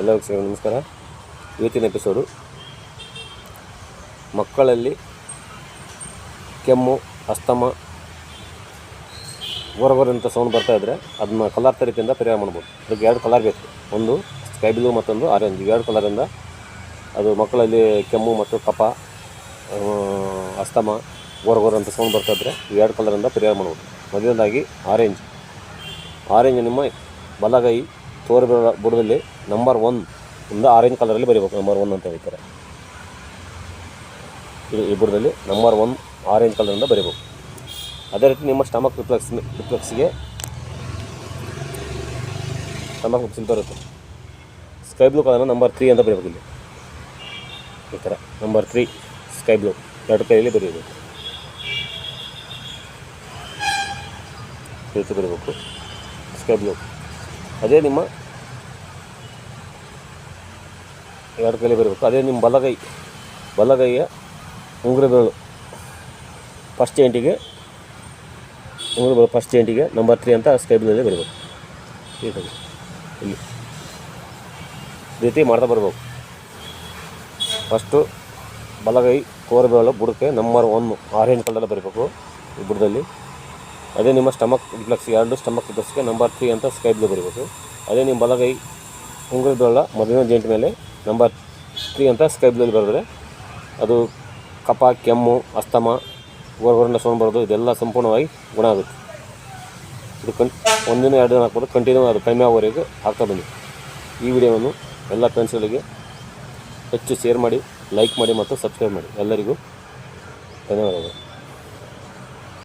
ಎಲ್ಲ ವೀಕ್ಷಕರು, ನಮಸ್ಕಾರ. ಇವತ್ತಿನ ಎಪಿಸೋಡು ಮಕ್ಕಳಲ್ಲಿ ಕೆಮ್ಮು, ಅಸ್ತಮ ಅಂತ ಸೌಂಡ್ ಬರ್ತಾ ಇದ್ದರೆ ಅದನ್ನ ಕಲರ್ ತರೀತಿಯಿಂದ ಪರಿಹಾರ ಮಾಡ್ಬೋದು. ಅದಕ್ಕೆ ಎರಡು ಕಲರ್ ಬೇಕು. ಒಂದು ಸ್ಕೈ ಬ್ಲೂ ಮತ್ತೊಂದು ಆರೆಂಜ್ ಎರಡು ಕಲರಿಂದ ಅದು ಮಕ್ಕಳಲ್ಲಿ ಕೆಮ್ಮು ಮತ್ತು ಕಫ ಅಸ್ತಮ ಅಂತ ಸೌಂಡ್ ಬರ್ತಾ ಇದ್ದರೆ ಎರಡು ಕಲರಿಂದ ಪರಿಹಾರ ಮಾಡ್ಬೋದು. ಮೊದಲನೇದಾಗಿ ಆರೆಂಜ್ ಆರೆಂಜ್ ನಿಮ್ಮ ಬಲಗೈ ತೋರಿಬೆರಳ ಬುಡದಲ್ಲಿ ನಂಬರ್ ಒನ್ ಇಂದ ಆರೆಂಜ್ ಕಲರಲ್ಲಿ ಬರೀಬೇಕು, ನಂಬರ್ ಒನ್ ಅಂತ ಹೇಳ್ತಾರೆ. ಇದು ಈ ಬುಡದಲ್ಲಿ ನಂಬರ್ ಒನ್ ಆರೆಂಜ್ ಕಲರಿಂದ ಬರೀಬೇಕು. ಅದೇ ರೀತಿ ನಿಮ್ಮ ಸ್ಟಮಕ್ ರಿಫ್ಲೆಕ್ಸ್, ರಿಫ್ಲೆಕ್ಸ್ಗೆ ಸ್ಟಮಕ್ ರಿಫ್ಲೆಕ್ಸ್ ಬರುತ್ತೆ. ಸ್ಕೈ ಬ್ಲೂ ಕಲರ್ನ ನಂಬರ್ ತ್ರೀ ಅಂತ ಬರೀಬೇಕು ಇಲ್ಲಿ. ಈ ಥರ ನಂಬರ್ ತ್ರೀ, ಸ್ಕೈ ಬ್ಲೂ, ಎರಡು ಕೈಯಲ್ಲಿ ಬರೀಬೇಕು. ಬರೀಬೇಕು, ಸ್ಕೈ ಬ್ಲೂ. ಅದೇ ನಿಮ್ಮ ಎರಡು ಕೈಲಿ ಬರಬೇಕು. ಅದೇ ನಿಮ್ಮ ಬಲಗೈ, ಬಲಗೈಯ ಉಂಗುರ ಬೆರಳು. ಫಸ್ಟ್ ಏಂಟಿಗೆ ಉಂಗುರ ಬೆರಳು ಫಸ್ಟ್ ಏಂಟಿಗೆ ನಂಬರ್ ತ್ರೀ ಅಂತ ಸ್ಕೈ ಬ್ಲೂದಲ್ಲಿ ಬರಬೇಕು. ಇಲ್ಲಿ. ಇಲ್ಲಿ ರೀತಿ ಮಾಡ್ತಾ ಬರಬೇಕು. ಫಸ್ಟು ಬಲಗೈ, ಕೋರ ಬೆರಳು, ಬುಡಕ್ಕೆ ನಂಬರ್ ಒನ್ ಆರೆಂಜ್ ಕಲರ್ ಬರಬೇಕು ಈ ಬುಡದಲ್ಲಿ. ಅದೇ ನಿಮ್ಮ ಸ್ಟಮಕ್ ರಿಫ್ಲೆಕ್ಸ್ ಎರಡು ಸ್ಟಮಕ್ ರಿಫ್ಲೆಕ್ಸ್ಗೆ ನಂಬರ್ ತ್ರೀ ಅಂತ ಸ್ಕೈ ಬ್ಲೂ ಬರೀಬೇಕು. ಅದೇ ನಿಮ್ಮ ಬಲಗೈ, ಉಂಗುರ ಬೆರಳ ಮೊದಲಿನ ಜೇಂಟ್ ಮೇಲೆ ನಂಬರ್ ತ್ರೀ ಅಂತ ಸ್ಕೈ ಬ್ಲೂಲ್ಲಿ ಬರೆದ್ರೆ ಅದು ಕಫ, ಕೆಮ್ಮು, ಅಸ್ತಮ ಹೊರಗಡೆ ಸೌಂಡ್ ಬರೋದು, ಇದೆಲ್ಲ ಸಂಪೂರ್ಣವಾಗಿ ಗುಣ ಆಗುತ್ತೆ. ಇದು ಕನ್, ಒಂದಿನ ಎರಡು ದಿನ ಹಾಕ್ಬೋದು ಕಂಟಿನ್ಯೂ ಅದು ಕಡಿಮೆ ಆಗೋವರೆಗೆ ಹಾಕ್ತಾ ಬನ್ನಿ ಈ ವಿಡಿಯೋವನ್ನು ಎಲ್ಲ ಫ್ರೆಂಡ್ಸ್ಗಳಿಗೆ ಹೆಚ್ಚು ಶೇರ್ ಮಾಡಿ ಲೈಕ್ ಮಾಡಿ ಮತ್ತು ಸಬ್ಸ್ಕ್ರೈಬ್ ಮಾಡಿ. ಎಲ್ಲರಿಗೂ ಧನ್ಯವಾದಗಳು.